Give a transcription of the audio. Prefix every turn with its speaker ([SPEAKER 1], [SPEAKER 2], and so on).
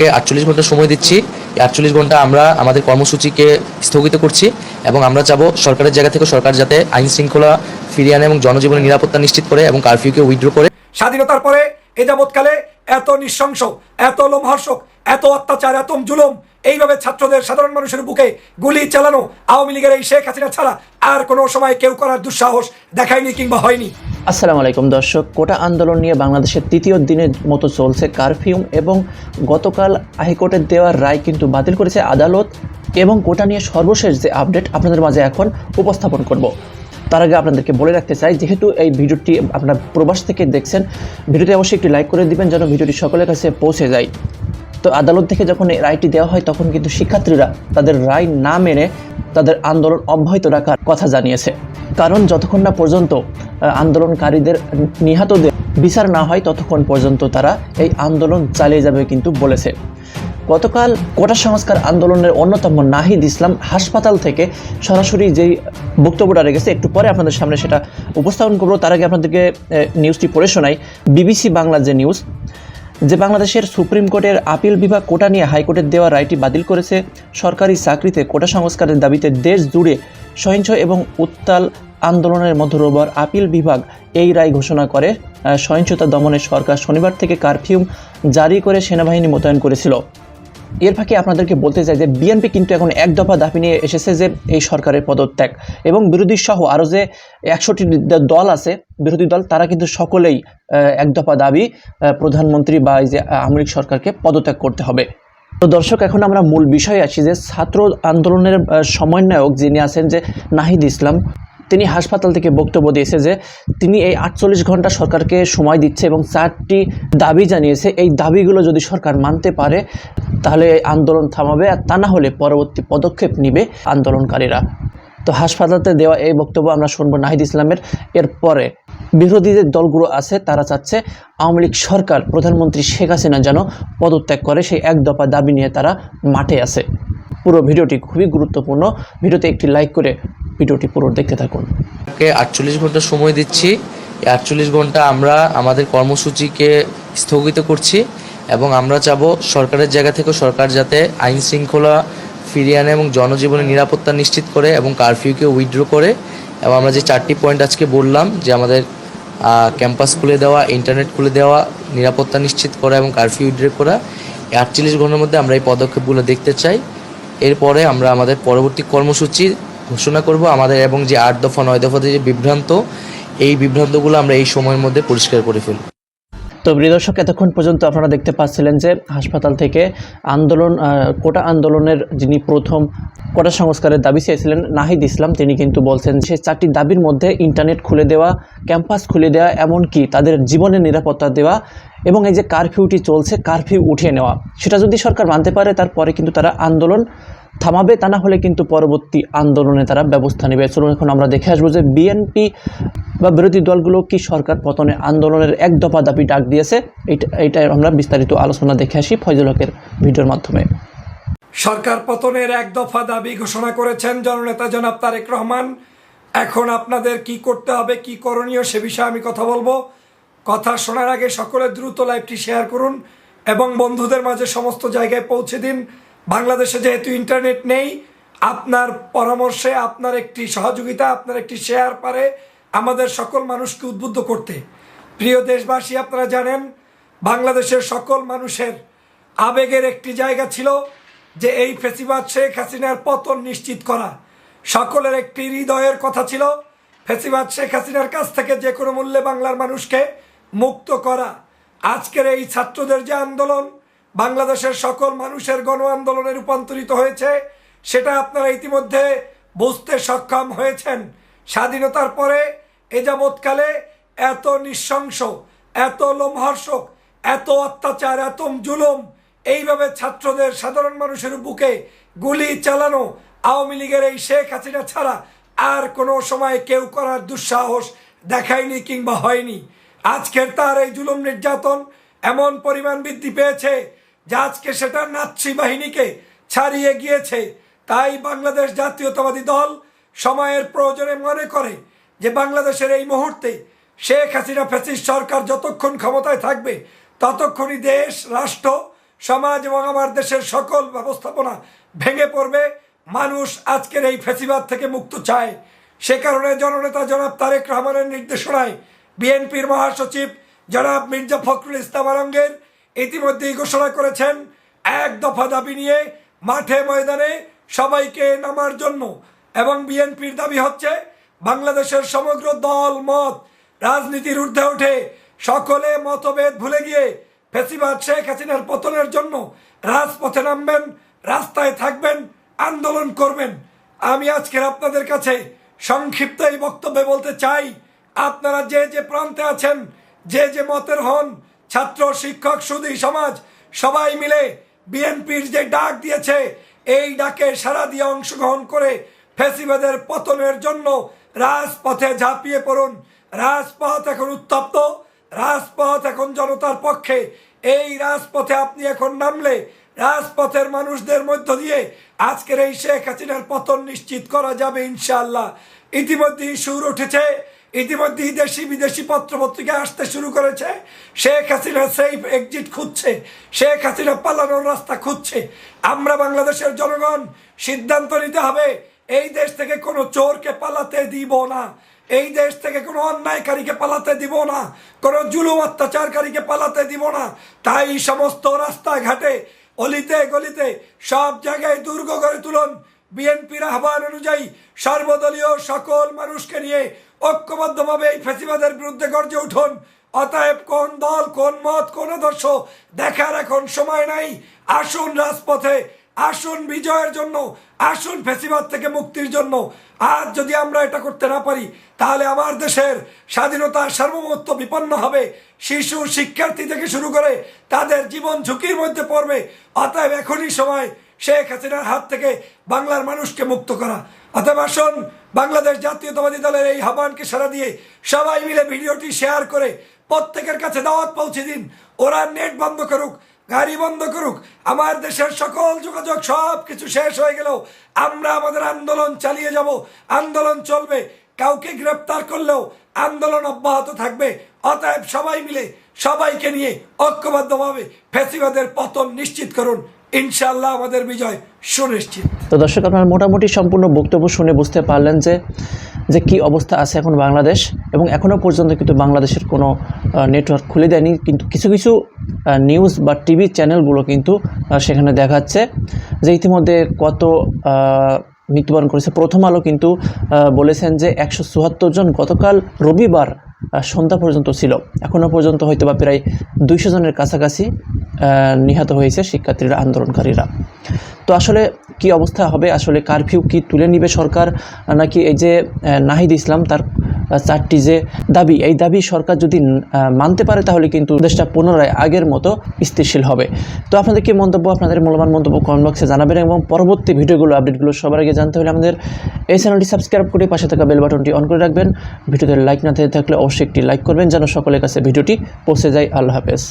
[SPEAKER 1] কে আটচল্লিশ ঘণ্টা সময় দিচ্ছি। আটচল্লিশ ঘণ্টা আমরা আমাদের কর্মসূচিকে স্থগিত করছি এবং আমরা চাবো সরকারের জায়গা থেকে সরকার যাতে আইন শৃঙ্খলা ফিরিয়ে আনে এবং জনজীবনের নিরাপত্তা নিশ্চিত করে এবং কারফিউকে উইথড্র করে।
[SPEAKER 2] স্বাধীনতার পরে এ যাবৎকালে এত নৃশংস, এত লোমহর্ষক, এত অত্যাচার, এত জুলুম, এইভাবে ছাত্রদের, সাধারণ মানুষের বুকে গুলি চালানো আওয়ামী লীগের এই শেখ হাসিনা ছাড়া আর কোনো সময় কেউ করার দুঃসাহস দেখায়নি কিংবা হয়নি।
[SPEAKER 3] আসসালামু আলাইকুম, দর্শক। কোটা আন্দোলন নিয়ে বাংলাদেশের তৃতীয় দিনের মতো চলছে কারফিউ এবং গতকাল হাইকোর্টের দেওয়ার রায় কিন্তু বাতিল করেছে আদালত এবং কোটা নিয়ে সর্বশেষ যে আপডেট আপনাদের মাঝে এখন উপস্থাপন করব। তার আগে আপনাদেরকে বলে রাখতে চাই, যেহেতু এই ভিডিওটি আপনারা প্রবাস থেকে দেখছেন, ভিডিওটি অবশ্যই একটি লাইক করে দিবেন যেন ভিডিওটি সকলের কাছে পৌঁছে যায়। তো আদালত থেকে যখন এই রায়টি দেওয়া হয়, তখন কিন্তু শিক্ষার্থীরা তাদের রায় না মেনে তাদের আন্দোলন অব্যাহত রাখার কথা জানিয়েছে। কারণ যতক্ষণ না পর্যন্ত আন্দোলনকারীদের নিহতদের বিচার না হয়, ততক্ষণ পর্যন্ত তারা এই আন্দোলন চালিয়ে যাবে কিন্তু বলেছে। গতকাল কোটা সংস্কার আন্দোলনের অন্যতম নাহিদ ইসলাম হাসপাতাল থেকে সরাসরি যেই বক্তব্যটা রেখেছে, একটু পরে আপনাদের সামনে সেটা উপস্থাপন করব। তার আগে আপনাদেরকে নিউজটি পড়ে শোনাই। বিবিসি বাংলা যে নিউজ যে বাংলাদেশের সুপ্রিম কোর্টের আপিল বিভাগ কোটা নিয়ে হাইকোর্টের দেওয়া রায়টি বাতিল করেছে, সরকারি চাকরিতে কোটা সংস্কারের দাবিতে দেশ জুড়ে সহিংস এবং উত্তাল আন্দোলনের মধ্য রোববার আপিল বিভাগ এই রায় ঘোষণা করে। সহিংসতা দমনে সরকার শনিবার থেকে কারফিউম জারি করে সেনাবাহিনী মোতায়েন করেছিল। এর ফাঁকে আপনাদেরকে বলতে চাই যে বিএনপি কিন্তু এখন এক দফা দাবি নিয়ে এসেছে যে এই সরকারের পদত্যাগ। এবং বিরোধী সহ আরও যে একশোটি দল আছে, বিরোধী দল, তারা কিন্তু সকলেই এক দফা দাবি প্রধানমন্ত্রী বা এই যে আওয়ামী লীগ সরকারকে পদত্যাগ করতে হবে। তো দর্শক, এখন আমরা মূল বিষয়ে আসি যে ছাত্র আন্দোলনের সমন্বয়ক যিনি আছেন যে নাহিদ ইসলাম তিনি হাসপাতাল থেকে বক্তব্য দিয়েছে যে তিনি এই আটচল্লিশ ঘণ্টা সরকারকে সময় দিচ্ছে এবং চারটি দাবি জানিয়েছে। এই দাবিগুলো যদি সরকার মানতে পারে, তাহলে এই আন্দোলন থামাবে আর তা না হলে পরবর্তী পদক্ষেপ নিবে আন্দোলনকারীরা। তো হাসপাতালে দেওয়া এই বক্তব্য আমরা শুনব নাহিদ ইসলামের। এরপরে বিরোধী যে দলগুলো আছে, তারা চাচ্ছে আওয়ামী লীগ সরকার, প্রধানমন্ত্রী শেখ হাসিনা যেন পদত্যাগ করে, সেই এক দফা দাবি নিয়ে তারা মাঠে আছে। পুরো ভিডিওটি খুবই গুরুত্বপূর্ণ। ভিডিওতে একটি লাইক করে ভিডিওটি পুরো দেখতে থাকুন।
[SPEAKER 1] আটচল্লিশ ঘণ্টা সময় দিচ্ছি। এই আটচল্লিশ ঘণ্টা আমরা আমাদের কর্মসূচিকে স্থগিত করছি এবং আমরা চাবো সরকারের জায়গা থেকে সরকার যাতে আইন শৃঙ্খলা ফিরিয়ে আনে এবং জনজীবনের নিরাপত্তা নিশ্চিত করে এবং কারফিউকে উইথড্র করে এবং আমরা যে চারটি পয়েন্ট আজকে বললাম, যে আমাদের ক্যাম্পাস খুলে দেওয়া ইন্টারনেট খুলে দেওয়া, নিরাপত্তা নিশ্চিত করা এবং কারফিউ উইথড্র করা, এই আটচল্লিশ ঘণ্টার মধ্যে আমরা এই পদক্ষেপগুলো দেখতে চাই। এরপরে আমরা আমাদের পরবর্তী কর্মসূচি ঘোষণা করব। আমাদের এবং যে আট দফা, নয় দফাতে যে বিভ্রান্ত, এই বিভ্রান্তগুলো আমরা এই সময়ের মধ্যে পরিষ্কার করে ফেলব।
[SPEAKER 3] তো প্রিয় এতক্ষণ পর্যন্ত আপনারা দেখতে পাচ্ছিলেন যে হাসপাতাল থেকে আন্দোলন কোটা আন্দোলনের যিনি প্রথম কোটা সংস্কারের দাবি চেয়েছিলেন নাহিদ ইসলাম, তিনি কিন্তু বলছেন সে চারটি দাবির মধ্যে ইন্টারনেট খুলে দেওয়া, ক্যাম্পাস খুলে দেওয়া, এমনকি তাদের জীবনের নিরাপত্তা দেওয়া এবং এই যে কারফিউটি চলছে, কারফিউ উঠিয়ে নেওয়া, সেটা যদি সরকার মানতে পারে, তারপরে কিন্তু তারা আন্দোলন থামাবে তা না হলে কিন্তু পরবর্তী আন্দোলনে তারা ব্যবস্থা নেবে। চলুন এখন আমরা দেখে আসব যে বিএনপি বা বিরোধী দলগুলো কি সরকার পতনে আন্দোলনের এক দফা দাবি ডাক দিয়েছে। এটা এইটা আমরা বিস্তারিত আলোচনা দেখে আসি ফয়জুল হকের ভিডিওর মাধ্যমে।
[SPEAKER 2] সরকার পতনের এক দফা দাবি ঘোষণা করেছেন জননেতা জনাব তারেক রহমান। এখন আপনাদের কি করতে হবে, কি করণীয় সে বিষয়ে আমি কথা বলব। কথা শোনার আগে সকলে দ্রুত লাইভটি শেয়ার করুন এবং বন্ধুদের মাঝে সমস্ত জায়গায় পৌঁছে দিন। বাংলাদেশে যেহেতু ইন্টারনেট নেই, আপনার পরামর্শে আপনার একটি সহযোগিতা, আপনার একটি শেয়ার পারে আমাদের সকল মানুষকে উদ্বুদ্ধ করতে। প্রিয় দেশবাসী, আপনারা জানেন, বাংলাদেশের সকল মানুষের আবেগের একটি জায়গা ছিল যে এই ফেসিবাদ শেখ হাসিনার পতন নিশ্চিত করা। সকলের একটি হৃদয়ের কথা ছিল, ফেসিবাদ শেখ হাসিনার কাছ থেকে যে কোনো মূল্যে বাংলার মানুষকে মুক্ত করা। আজকের এই ছাত্রদের যে আন্দোলন বাংলাদেশের সকল মানুষের গণ আন্দোলনে রূপান্তরিত হয়েছে, সেটা আপনারা ইতিমধ্যে বুঝতে সক্ষম হয়েছেন। স্বাধীনতার পরে এ যাবৎকালে এত নৃশংস, এত লোমহর্ষক, এত অত্যাচার, এত জুলুম, এইভাবে ছাত্রদের, সাধারণ মানুষের বুকে গুলি চালানো আওয়ামী লীগের এই শেখ হাসিনা ছাড়া আর কোনো সময় কেউ করার দুঃসাহস দেখায়নি কিংবা হয়নি। আজকের তার এই জুলুম নির্যাতন এমন পরিমাণ বৃদ্ধি পেয়েছে যে আজকে সেটা নাৎসি বাহিনীকে ছাড়িয়ে গিয়েছে, তাই বাংলাদেশ জাতীয়তাবাদী দল সময়ের প্রয়োজনে মনে করে যে বাংলাদেশের এই মুহূর্তে শেখ হাসিনা ফ্যাসিস্ট সরকার যতক্ষণ ক্ষমতায় থাকবে, ততক্ষণই দেশ, রাষ্ট্র, সমাজ এবং আমার দেশের সকল ব্যবস্থাপনা ভেঙে পড়বে। মানুষ আজকের এই ফেসিবাদ থেকে মুক্ত চায়। সে কারণে জননেতা জনাব তারেক রহমানের নির্দেশনায় বিএনপির মহাসচিব জনাব মির্জা ফখরুল ইসলাম আলমগীর ইতিমধ্যেই ঘোষণা করেছেন, এক দফা দাবি নিয়ে মাঠে ময়দানে সবাইকে নামার জন্য। এবং বিএনপির দাবি হচ্ছে, বাংলাদেশের সমগ্র দল, মত, রাজনীতির ঊর্ধ্বে উঠে সকলে মতভেদ ভুলে গিয়ে ফেসিবাদ শেখ হাসিনার পতনের জন্য রাজপথে নামবেন, রাস্তায় থাকবেন, আন্দোলন করবেন। আমি আজকের আপনাদের কাছে সংক্ষিপ্ত এই বক্তব্যে বলতে চাই, আপনারা যে যে প্রান্তে আছেন, যে যে মতের হন ছাত্র, শিক্ষক সুদী সমাজ, সবাই মিলে বিএনপির যে ডাক দিয়েছে, এই ডাকে সারা দিয়ে অংশগ্রহণ করে ফেসিবাদের পতনের জন্য রাজপথে ঝাঁপিয়ে পড়ুন। রাজপথ এখন উত্তপ্ত, রাজপথ এখন জনতার পক্ষে। এই রাজপথে আপনি এখন নামলে রাজপথের মানুষদের মধ্য দিয়ে আজকের এই শেখ হাসিনার পতন নিশ্চিত করা যাবে ইনশাআল্লাহ। ইতিমধ্যেই সুর উঠেছে ইতিমধ্যেই দেশি বিদেশি পত্রপত্রিকা আসতে শুরু করেছে। শেখ হাসিনা সেফ এক্সিট খুঁজছে। শেখ হাসিনা পালানোর রাস্তা খুঁজছে। আমরা বাংলাদেশের জনগণ, সিদ্ধান্ত নিতে হবে, এই দেশ থেকে কোনো চোরকে পালাতে দিব না। এই দেশ থেকে কোনো অন্যায়কারীকে পালাতে দিব না। কোনো জুলুম অত্যাচারকারীকে পালাতে দিব না। তাই সমস্ত রাস্তাঘাটে, অলিতে গলিতে সব জায়গায় দুর্গ গড়ে তুলুন। বিএনপির আহ্বান অনুযায়ী সর্বদলীয় সকল মানুষকে নিয়ে ঐক্যবদ্ধভাবে এই ফেসিবাদের বিরুদ্ধে গর্জে উঠুন। অতএব কোন দল, কোন মত, কোন আদর্শ দেখার এখন সময় নাই। আসুন রাজপথে, আসুন বিজয়ের জন্য, আসুন ফেসিবাদ থেকে মুক্তির জন্য। আজ যদি আমরা এটা করতে না পারি, তাহলে আমার দেশের স্বাধীনতা সার্বভৌমত্ব বিপন্ন হবে। শিশু শিক্ষার্থী থেকে শুরু করে তাদের জীবন ঝুঁকির মধ্যে পড়বে। অতএব এখনই সময় শেখ হাসিনার হাত থেকে বাংলার মানুষকে মুক্ত করা। অতএব আসুন, বাংলাদেশ জাতীয়তাবাদী দলের এই আহ্বানকে সারা দিয়ে সবাই মিলে ভিডিওটি শেয়ার করে প্রত্যেকের কাছে দাওয়াত পৌঁছে দিন। ওরা নেট বন্ধ করুক, গাড়ি বন্ধ করুক, আমার দেশের সকল যোগাযোগ সব কিছু শেষ হয়ে গেলেও আমরা আমাদের আন্দোলন চালিয়ে যাব। আন্দোলন চলবে, কাউকে গ্রেপ্তার করলেও আন্দোলন অব্যাহত থাকবে। অতএব সবাই মিলে সবাইকে নিয়ে ঐক্যবদ্ধভাবে ফেসিবাদের পতন নিশ্চিত করুন। ইনশাল্লাহ আমাদের বিজয় সুনিশ্চিত।
[SPEAKER 3] তো দর্শক, আপনারা মোটামুটি সম্পূর্ণ বক্তব্য শুনে বুঝতে পারলেন যে যে কি অবস্থা আছে এখন বাংলাদেশ এবং এখনও পর্যন্ত কিন্তু বাংলাদেশের কোনো নেটওয়ার্ক খুলে দেয়নি। কিন্তু কিছু কিছু নিউজ বা টিভি চ্যানেলগুলো কিন্তু সেখানে দেখাচ্ছে যে ইতিমধ্যে কত মৃত্যুবরণ করেছে। প্রথম আলো কিন্তু বলেছেন যে একশো চুয়াত্তর জন গতকাল রবিবার সন্ধ্যা পর্যন্ত ছিল। এখনও পর্যন্ত হয়তো বা প্রায় দুইশো জনের কাছাকাছি। নিহত হয়েছে শিক্ষার্থীরা, আন্দোলনকারীরা। তো আসলে কি অবস্থা হবে? আসলে কারফিউ কি তুলে নিবে সরকার? নাকি এই যে নাহিদ ইসলাম তার চারটি যে দাবি, এই দাবি সরকার যদি মানতে পারে তাহলে কিন্তু দেশটা পুনরায় আগের মতো স্থিতিশীল হবে। তো আপনাদের কি মন্তব্য? আপনাদের মূল্যবান মন্তব্য কমেন্ট বক্সে জানাবেন এবং পরবর্তী ভিডিওগুলো আপডেটগুলো সবার আগে জানতে হলে আমাদের এই চ্যানেলটি সাবস্ক্রাইব করে পাশে থাকা বেল বাটনটি অন করে রাখবেন। ভিডিওতে লাইক না থেকে থাকলে অবশ্যই একটি লাইক করবেন, যেন সকলের কাছে ভিডিওটি পৌঁছে যায়। আল্লাহ হাফেজ।